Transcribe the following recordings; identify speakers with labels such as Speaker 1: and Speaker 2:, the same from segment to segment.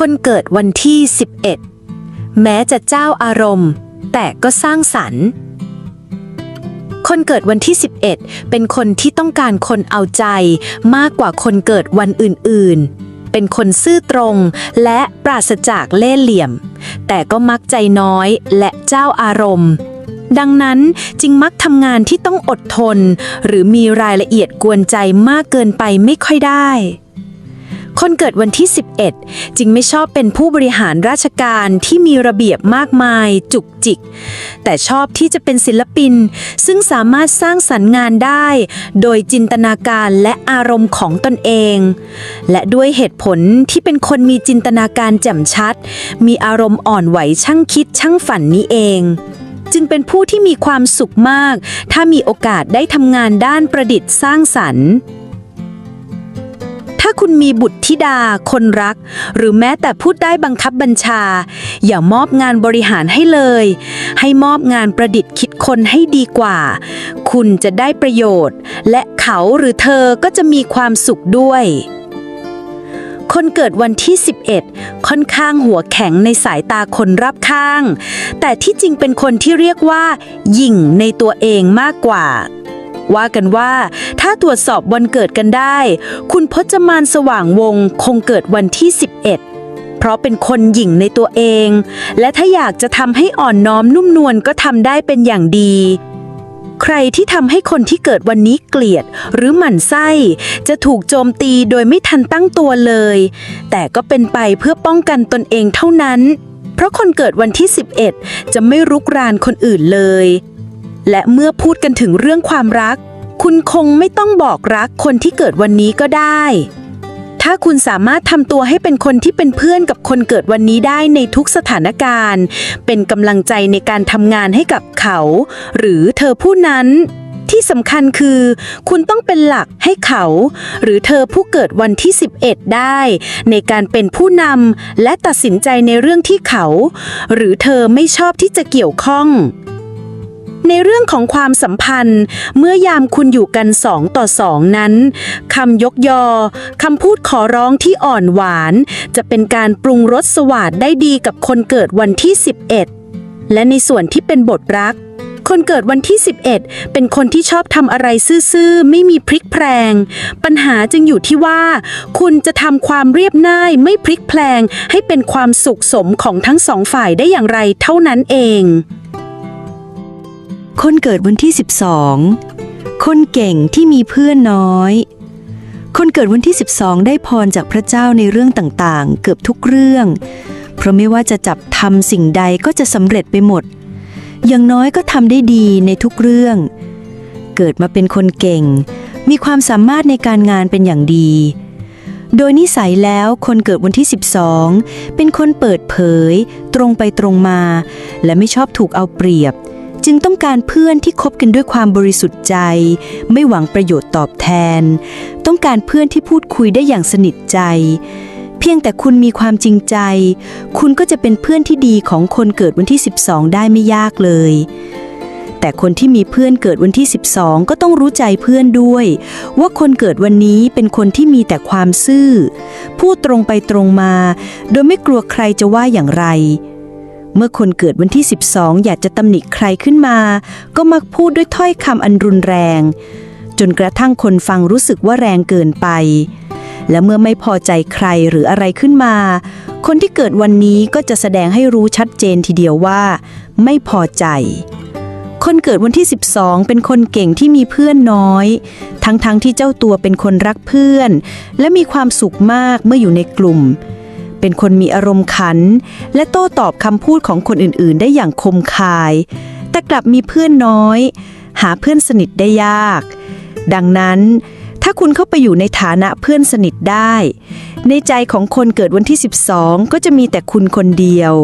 Speaker 1: คนเกิดวันที่ 11 แม้จะเจ้าอารมณ์ แต่ก็สร้างสรรค์ คนเกิดวันที่ 11 เป็นคนที่ต้องการคนเอาใจมากกว่าคนเกิดวันอื่นๆ เป็นคนซื่อตรงและปราศจากเล่ห์เหลี่ยม แต่ก็มักใจน้อยและเจ้าอารมณ์ดังนั้นจึงมักทำงานที่ต้องอดทน หรือมีรายละเอียดกวนใจมากเกินไปไม่ค่อยได้ คนเกิดวันที่ 11 จึงไม่ชอบเป็นผู้บริหารราชการที่มีระเบียบมากมาย จุกจิก แต่ชอบที่จะเป็นศิลปิน ซึ่งสามารถสร้างสรรค์งานได้ โดยจินตนาการและอารมณ์ของตนเอง และด้วยเหตุผลที่เป็นคนมีจินตนาการแจ่มชัด มีอารมณ์อ่อนไหวช่างคิดช่างฝันนี้เองจึงเป็นผู้ที่มีความสุขมาก ถ้ามีโอกาสได้ทำงานด้านประดิษฐ์สร้างสรรค์ ถ้าคุณมีบุตรธิดา คนรัก หรือแม้แต่พูดได้บังคับบัญชา อย่ามอบงานบริหารให้เลย ให้มอบงานประดิษฐ์คิดคนให้ดีกว่า คุณจะได้ประโยชน์ และเขาหรือเธอก็จะมีความสุขด้วยคนเกิดวันที่ 11 ค่อนข้างหัวแข็งในสายตาคนรอบข้าง แต่ที่จริงเป็นคนที่เรียกว่า หยิ่งในตัวเองมากกว่า ว่ากันว่า ถ้าตรวจสอบวันเกิดกันได้ คุณพจมานสว่างวงคงเกิดวันที่ 11เพราะเป็นคนหยิ่งในตัวเอง และถ้าอยากจะทำให้อ่อนน้อมนุ่มนวลก็ทำได้เป็นอย่างดี ใครที่ทำให้คนที่เกิดวันนี้เกลียดหรือหมั่นไส้ จะถูกโจมตีโดยไม่ทันตั้งตัวเลย แต่ก็เป็นไปเพื่อป้องกันตนเองเท่านั้น เพราะคนเกิดวันที่ 11 จะไม่รุกรานคนอื่นเลย และเมื่อพูดกันถึงเรื่องความรัก คุณคงไม่ต้องบอกรักคนที่เกิดวันนี้ก็ได้ ถ้าคุณสามารถทำตัวให้เป็นคนที่เป็นเพื่อนกับคนเกิดวันนี้ได้ในทุกสถานการณ์ เป็นกำลังใจในการทำงานให้กับเขา หรือเธอผู้นั้น ที่สำคัญคือ คุณต้องเป็นหลักให้เขา หรือเธอผู้เกิดวันที่ 11 ได้ ในการเป็นผู้นำและตัดสินใจในเรื่องที่เขา หรือเธอไม่ชอบที่จะเกี่ยวข้อง ในเรื่องของความสัมพันธ์ เมื่อยามคุณอยู่กันสองต่อสองนั้นคำยกยอคำพูดขอร้องที่อ่อนหวาน จะเป็นการปรุงรสสวัสดได้ดีกับคนเกิดวันที่ 11 และในส่วนที่เป็นบทรัก คนเกิดวันที่ 11 เป็นคนที่ชอบทำอะไรซื่อๆ ไม่มีพริกแพลง ปัญหาจึงอยู่ที่ว่า คุณจะทำความเรียบง่ายไม่พริกแพลง ให้เป็นความสุขสมของทั้งสองฝ่ายได้อย่างไรเท่านั้นเอง
Speaker 2: คนเกิดวันที่ 12 คนเก่งที่มีเพื่อนน้อย คนเกิดวันที่ 12 ได้พรจากพระเจ้าในเรื่องต่างๆ เกือบทุกเรื่อง เพราะไม่ว่าจะจับทำสิ่งใดก็จะสำเร็จไปหมด อย่างน้อยก็ทำได้ดีในทุกเรื่อง เกิดมาเป็นคนเก่ง มีความสามารถในการงานเป็นอย่างดี โดยนิสัยแล้วคนเกิดวันที่ 12 เป็นคนเปิดเผย ตรงไปตรงมา และไม่ชอบถูกเอาเปรียบ จึงต้องการเพื่อนที่คบกันด้วยความบริสุทธิ์ใจ ไม่หวังประโยชน์ตอบแทน ต้องการเพื่อนที่พูดคุยได้อย่างสนิทใจ เพียงแต่คุณมีความจริงใจ คุณก็จะเป็นเพื่อนที่ดีของคนเกิดวันที่ 12 ได้ไม่ยากเลย แต่คนที่มีเพื่อนเกิดวันที่ 12 ก็ต้องรู้ใจเพื่อนด้วย ว่าคนเกิดวันนี้เป็นคนที่มีแต่ความซื่อ พูดตรงไปตรงมา โดยไม่กลัวใครจะว่าอย่างไร เมื่อคนเกิดวันที่ 12 อยากจะตำหนิใครขึ้นมา ก็มักพูดด้วยถ้อยคำอันรุนแรง จนกระทั่งคนฟังรู้สึกว่าแรงเกินไป และเมื่อไม่พอใจใครหรืออะไรขึ้นมา คนที่เกิดวันนี้ก็จะแสดงให้รู้ชัดเจนทีเดียวว่า ไม่พอใจ คนเกิดวันที่ 12 เป็นคนเก่งที่มีเพื่อนน้อย ทั้งๆทที่เจ้าตัวเป็นคนรักเพื่อน และมีความสุขมากเมื่ออยู่ในกลุ่ม เป็นคนมีอารมณ์ขัน และโต้ตอบคำพูดของคนอื่นๆ ได้อย่างคมคาย แต่กลับมีเพื่อนน้อย หาเพื่อนสนิทได้ยาก ดังนั้น ถ้าคุณเข้าไปอยู่ในฐานะเพื่อนสนิทได้ ในใจของคนเกิดวันที่ 12 ก็จะมีแต่คุณคนเดียว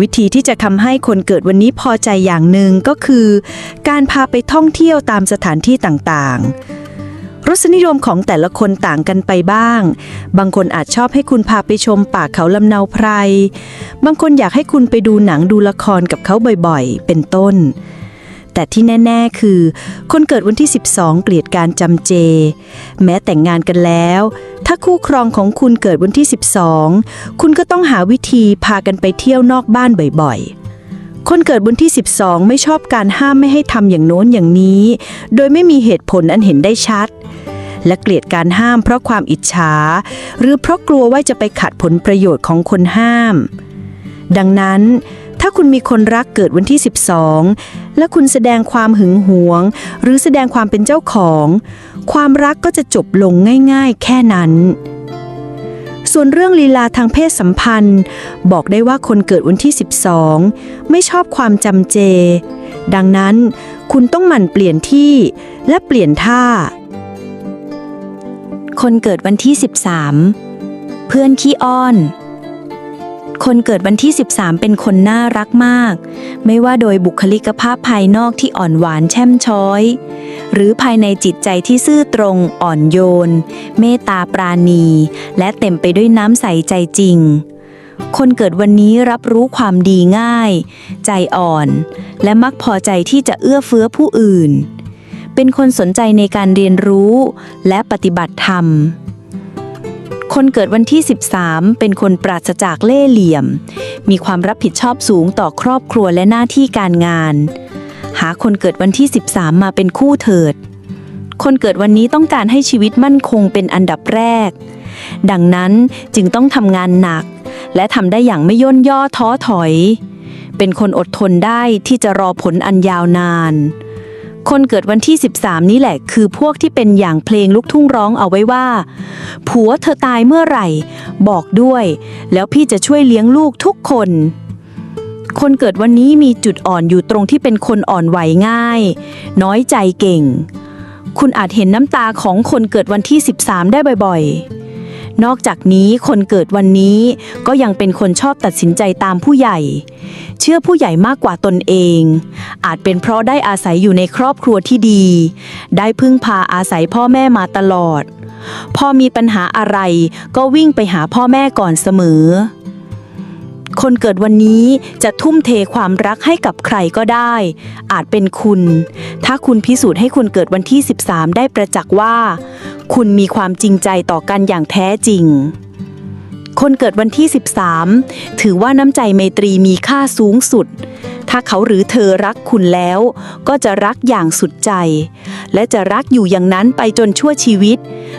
Speaker 2: วิธีที่จะทำให้คนเกิดวันนี้พอใจอย่างหนึ่งก็คือ การพาไปท่องเที่ยวตามสถานที่ต่างๆ รสนิยมของแต่ละคนต่างกันไปบ้าง บางคนอาจชอบให้คุณพาไปชมป่าเขาลำเนาไพร บางคนอยากให้คุณไปดูหนังดูละครกับเขาบ่อยๆ เป็นต้น แต่ที่แน่ ๆ คือ คนเกิดวันที่ 12 เกลียดการจำเจ แม้แต่งงานกันแล้ว ถ้าคู่ครองของคุณเกิดวันที่ 12 คุณก็ต้องหาวิธีพากันไปเที่ยวนอกบ้านบ่อยๆคนเกิดวันที่ 12 ไม่ชอบการห้ามไม่ให้ทำอย่างโน้นอย่างนี้ โดยไม่มีเหตุผลอันเห็นได้ชัด และเกลียดการห้ามเพราะความอิจฉา หรือเพราะกลัวว่าจะไปขัดผลประโยชน์ของคนห้าม ดังนั้น ถ้าคุณมีคนรักเกิดวันที่ 12 และคุณแสดงความหึงหวง หรือแสดงความเป็นเจ้าของ ความรักก็จะจบลงง่ายๆ แค่นั้นส่วนเรื่องลีลาทางเพศสัมพันธ์ บอกได้ว่าคนเกิดวันที่ 12 ไม่ชอบความจำเจ ดังนั้นคุณต้องหมั่นเปลี่ยนที่และเปลี่ยนท่า
Speaker 1: คนเกิดวันที่ 13 เพื่อนขี้อ้อน คนเกิดวันที่ 13 เป็นคนน่ารักมาก ไม่ว่าโดยบุคลิกภาพภายนอกที่อ่อนหวานแช่มช้อย หรือภายในจิตใจที่ซื่อตรงอ่อนโยน เมตตาปราณี และเต็มไปด้วยน้ำใสใจจริงคนเกิดวันนี้รับรู้ความดีง่าย ใจอ่อน และมักพอใจที่จะเอื้อเฟื้อผู้อื่น เป็นคนสนใจในการเรียนรู้และปฏิบัติธรรม คนเกิดวันที่ 13 เป็นคนปราศจากเล่ห์เหลี่ยม มีความรับผิดชอบสูงต่อครอบครัวและหน้าที่การงาน หาคนเกิดวันที่ 13 มาเป็นคู่เถิด คนเกิดวันนี้ต้องการให้ชีวิตมั่นคงเป็นอันดับแรก ดังนั้นจึงต้องทำงานหนัก และทำได้อย่างไม่ย่นย่อท้อถอย เป็นคนอดทนได้ที่จะรอผลอันยาวนาน คนเกิดวันที่ 13 นี้แหละ คือพวกที่เป็นอย่างเพลงลูกทุ่งร้องเอาไว้ว่า ผัวเธอตายเมื่อไหร่ บอกด้วย แล้วพี่จะช่วยเลี้ยงลูกทุกคน คนเกิดวันนี้มีจุดอ่อนอยู่ตรงที่เป็นคนอ่อนไหวง่าย น้อยใจเก่ง คุณอาจเห็นน้ำตาของคนเกิดวันที่ 13 ได้บ่อยๆ นอกจากนี้คนเกิดวันนี้ก็ยังเป็นคนชอบตัดสินใจตามผู้ใหญ่ เชื่อผู้ใหญ่มากกว่าตนเอง อาจเป็นเพราะได้อาศัยอยู่ในครอบครัวที่ดี ได้พึ่งพาอาศัยพ่อแม่มาตลอด พอมีปัญหาอะไรก็วิ่งไปหาพ่อแม่ก่อนเสมอ คนเกิดวันนี้จะทุ่มเทความรักให้กับใครก็ได้ อาจเป็นคุณ ถ้าคุณพิสูจน์ให้คุณเกิดวันที่ 13 ได้ประจักษ์ว่า คุณมีความจริงใจต่อกันอย่างแท้จริง คนเกิดวันที่ 13 ถือว่าน้ำใจไมตรีมีค่าสูงสุด ถ้าเขาหรือเธอรักคุณแล้ว ก็จะรักอย่างสุดใจ และจะรักอยู่อย่างนั้นไปจนชั่วชีวิต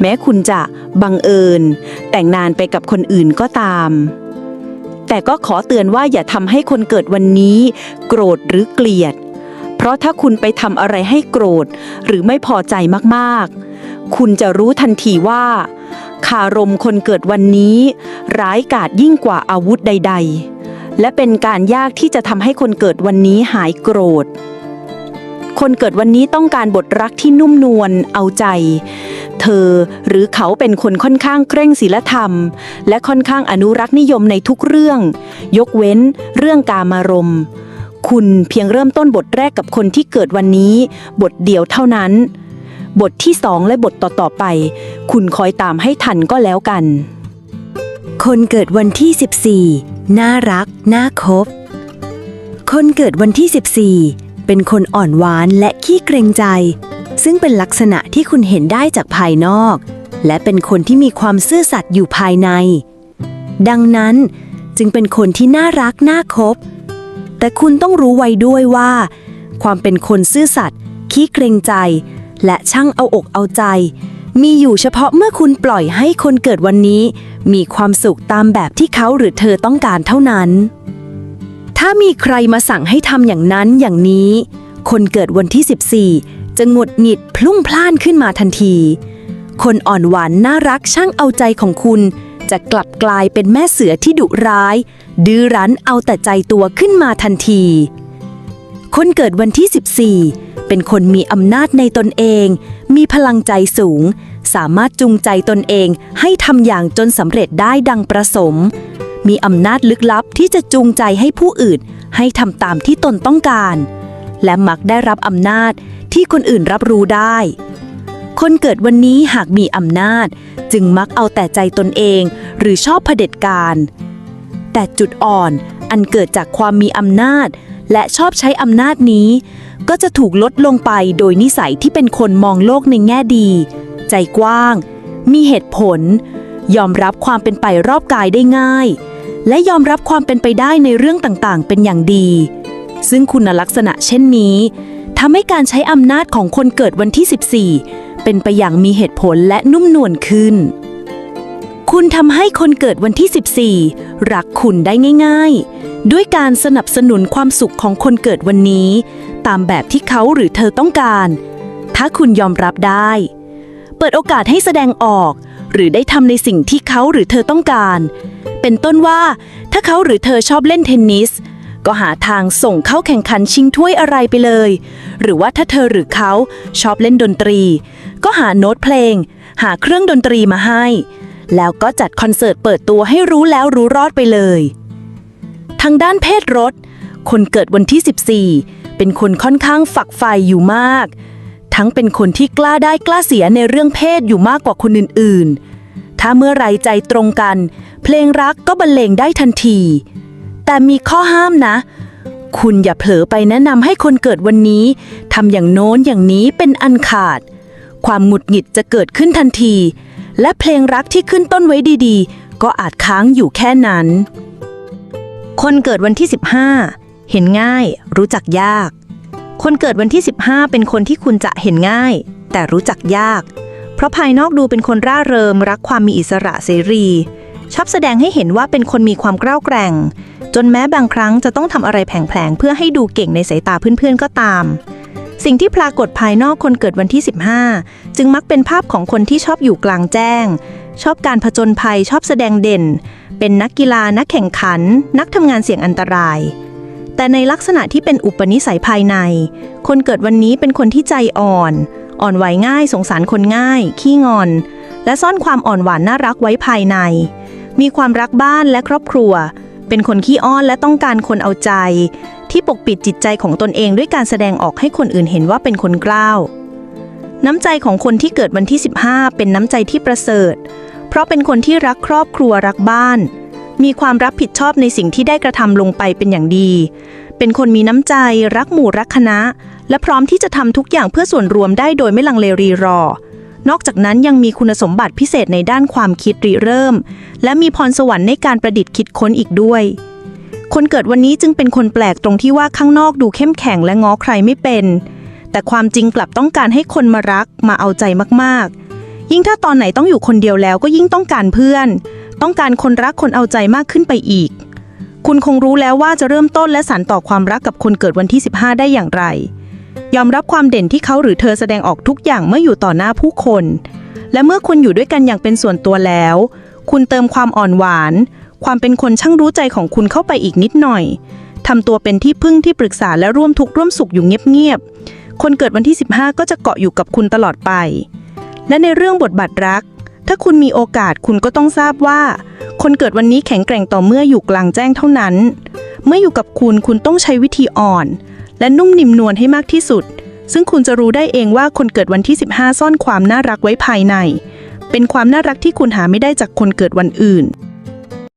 Speaker 1: แม้คุณจะบังเอิญ แต่งงานไปกับคนอื่นก็ตาม แต่ก็ขอเตือนว่าอย่าทำให้คนเกิดวันนี้ โกรธหรือเกลียด เพราะถ้าคุณไปทำอะไรให้โกรธ หรือไม่พอใจมากๆ คุณจะรู้ทันทีว่า คารมคนเกิดวันนี้ ร้ายกาจยิ่งกว่าอาวุธใด ๆ และเป็นการยากที่จะทำให้คนเกิดวันนี้หายโกรธ คนเกิดวันนี้ต้องการบทรักที่นุ่มนวลเอาใจ เธอหรือเขาเป็นคนค่อนข้างเคร่งศีลธรรม และค่อนข้างอนุรักษ์นิยมในทุกเรื่อง ยกเว้นเรื่องกามารมณ์ คุณเพียงเริ่มต้นบทแรกกับคนที่เกิดวันนี้ บทเดียวเท่านั้น บทที่สองและบทต่อๆไป คุณคอยตามให้ทันก็แล้วกัน
Speaker 2: คนเกิดวันที่ 14 น่ารัก น่าคบ คนเกิดวันที่ 14 เป็นคนอ่อนหวานและขี้เกรงใจ ซึ่งเป็นลักษณะที่คุณเห็นได้จากภายนอก และเป็นคนที่มีความซื่อสัตย์อยู่ภายใน ดังนั้นจึงเป็นคนที่น่ารักน่าคบ แต่คุณต้องรู้ไว้ด้วยว่า ความเป็นคนซื่อสัตย์ขี้เกรงใจ และช่างเอาอกเอาใจ มีอยู่เฉพาะเมื่อคุณปล่อยให้คนเกิดวันนี้ มีความสุขตามแบบที่เขาหรือเธอต้องการเท่านั้น ถ้ามีใครมาสั่งให้ทำอย่างนั้นอย่างนี้ คนเกิดวันที่ 14 จะหงุดหงิดพลุ่งพล่านขึ้นมาทันที คนอ่อนหวานน่ารักช่างเอาใจของคุณ จะกลับกลายเป็นแม่เสือที่ดุร้าย ดื้อรั้นเอาแต่ใจตัวขึ้นมาทันที คนเกิดวันที่ 14 เป็นคนมีอำนาจในตนเอง มีพลังใจสูง สามารถจูงใจตนเองให้ทำอย่างจนสำเร็จได้ดังประสม มีอำนาจลึกลับที่จะจูงใจให้ผู้อื่นให้ทำตามที่ตนต้องการ และมักได้รับอำนาจ ที่คนอื่นรับรู้ได้ คนเกิดวันนี้หากมีอำนาจ จึงมักเอาแต่ใจตนเองหรือชอบเผด็จการ แต่จุดอ่อนอันเกิดจากความมีอำนาจ
Speaker 1: และชอบใช้อำนาจนี้ ก็จะถูกลดลงไปโดยนิสัยที่เป็นคนมองโลกในแง่ดี ใจกว้าง มีเหตุผล ยอมรับความเป็นไปรอบกายได้ง่าย และยอมรับความเป็นไปได้ในเรื่องต่างๆ เป็นอย่างดีซึ่งคุณลักษณะเช่นนี้ ทำให้การใช้อำนาจของคนเกิดวันที่ 14 เป็นไปอย่างมีเหตุผลและนุ่มนวลขึ้น คุณทำให้คนเกิดวันที่ 14 รักคุณได้ง่าย ๆ ด้วยการสนับสนุนความสุขของคนเกิดวันนี้ ตามแบบที่เขาหรือเธอต้องการ ถ้าคุณยอมรับได้ เปิดโอกาสให้แสดงออก หรือได้ทำในสิ่งที่เขาหรือเธอต้องการ เป็นต้นว่า ถ้าเขาหรือเธอชอบเล่นเทนนิส ก็หาทางส่งเข้าแข่งขันชิงถ้วยอะไรไปเลย หรือว่าถ้าเธอหรือเขาชอบเล่นดนตรี ก็หาโน้ตเพลง หาเครื่องดนตรีมาให้ แล้วก็จัดคอนเสิร์ตเปิดตัวให้รู้แล้วรู้รอดไปเลย ทางด้านเพศรถคนเกิดวันที่ 14 เป็นคนค่อนข้างฝักใฝ่อยู่มาก ทั้งเป็นคนที่กล้าได้กล้าเสียในเรื่องเพศอยู่มากกว่าคนอื่นๆ ถ้าเมื่อไรใจตรงกัน เพลงรักก็บรรเลงได้ทันที แต่มีข้อห้ามนะ คุณอย่าเผลอไปแนะนำให้คนเกิดวันนี้ทำอย่างโน้นอย่างนี้เป็นอันขาด ความหงุดหงิดจะเกิดขึ้นทันที และเพลงรักที่ขึ้นต้นไว้ดีๆ ก็อาจค้างอยู่แค่นั้น
Speaker 2: คนเกิดวันที่ 15 เห็นง่าย รู้จักยาก คนเกิดวันที่ 15 เป็นคนที่คุณจะเห็นง่าย แต่รู้จักยาก เพราะภายนอกดูเป็นคนร่าเริงรักความมีอิสระเสรี ชอบแสดงให้เห็นว่าเป็นคนมีความกล้าวแกร่ง จนแม้บางครั้งจะต้องทำอะไรแผลงๆ เพื่อให้ดูเก่งในสายตาเพื่อนๆก็ตาม สิ่งที่ปรากฏภายนอกคนเกิดวันที่ 15 จึงมักเป็นภาพของคนที่ชอบอยู่กลางแจ้ง ชอบการผจญภัยชอบแสดงเด่น เป็นนักกีฬานักแข่งขัน นักทำงานเสี่ยงอันตราย แต่ในลักษณะที่เป็นอุปนิสัยภายใน คนเกิดวันนี้เป็นคนที่ใจอ่อน อ่อนไหวง่าย สงสารคนง่าย ขี้งอนและซ่อนความอ่อนหวานน่ารักไว้ภายใน มีความรักบ้านและครอบครัว เป็นคนขี้อ้อนและต้องการคนเอาใจ ที่ปกปิดจิตใจของตนเองด้วยการแสดงออกให้คนอื่นเห็นว่าเป็นคนกล้าวน้ำใจของคนที่เกิดวันที่ 15 เป็นน้ำใจที่ประเสริฐ เพราะเป็นคนที่รักครอบครัวรักบ้าน มีความรับผิดชอบในสิ่งที่ได้กระทำลงไปเป็นอย่างดี เป็นคนมีน้ำใจ รักหมู่รักคณะ และพร้อมที่จะทำทุกอย่างเพื่อส่วนรวมได้โดยไม่ลังเลรีรอ นอกจากนั้นยังมีคุณสมบัติพิเศษในด้านความคิดริเริ่ม และมีพรสวรรค์ในการประดิษฐ์คิดค้นอีกด้วย คนเกิดวันนี้จึงเป็นคนแปลกตรงที่ว่าข้างนอกดูเข้มแข็งและง้อใครไม่เป็น แต่ความจริงกลับต้องการให้คนมารักมาเอาใจมากๆ ยิ่งถ้าตอนไหนต้องอยู่คนเดียวแล้วก็ยิ่งต้องการเพื่อน ต้องการคนรักคนเอาใจมากขึ้นไปอีก คุณคงรู้แล้วว่าจะเริ่มต้นและสานต่อความรักกับคนเกิดวันที่ 15 ได้อย่างไร ยอมรับความเด่นที่เขาหรือเธอแสดงออกทุกอย่างเมื่ออยู่ต่อหน้าผู้คน และเมื่อคุณอยู่ด้วยกันอย่างเป็นส่วนตัวแล้ว คุณเติมความอ่อนหวาน ความเป็นคนช่างรู้ใจของคุณเข้าไปอีกนิดหน่อยทำตัวเป็นที่พึ่งที่ปรึกษาและร่วมทุกข์ร่วมสุขอยู่เงียบๆ คนเกิดวันที่ 15 ก็จะเกาะอยู่กับคุณตลอดไป และในเรื่องบทบาทรัก ถ้าคุณมีโอกาสคุณก็ต้องทราบว่า คนเกิดวันนี้แข็งแกร่งต่อเมื่ออยู่กลางแจ้งเท่านั้น เมื่ออยู่กับคุณคุณต้องใช้วิธีอ่อน และนุ่มนิ่มนวลให้มากที่สุด ซึ่งคุณจะรู้ได้เองว่าคนเกิดวันที่ 15 ซ่อนความน่ารักไว้ภายใน เป็นความน่ารักที่คุณหาไม่ได้จากคนเกิดวันอื่น